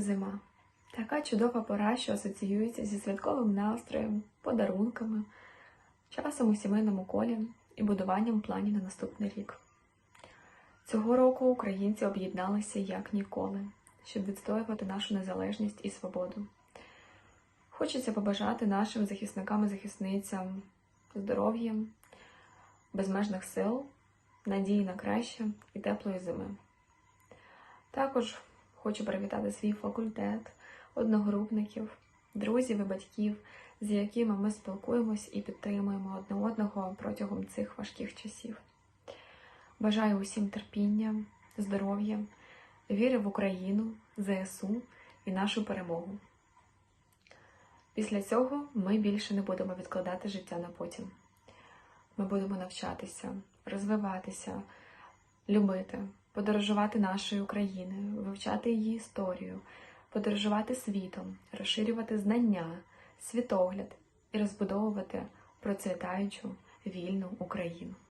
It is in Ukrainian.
Зима. Така чудова пора, що асоціюється зі святковим настроєм, подарунками, часом у сімейному колі і будуванням планів на наступний рік. Цього року українці об'єдналися як ніколи, щоб відстоювати нашу незалежність і свободу. Хочеться побажати нашим захисникам і захисницям здоров'я, безмежних сил, надії на краще і теплої зими. Також хочу привітати свій факультет, одногрупників, друзів і батьків, з якими ми спілкуємось і підтримуємо одне одного протягом цих важких часів. Бажаю усім терпіння, здоров'я, віри в Україну, ЗСУ і нашу перемогу. Після цього ми більше не будемо відкладати життя на потім. Ми будемо навчатися, розвиватися, любити, подорожувати нашою Україною, вивчати її історію, подорожувати світом, розширювати знання, світогляд і розбудовувати процвітаючу вільну Україну.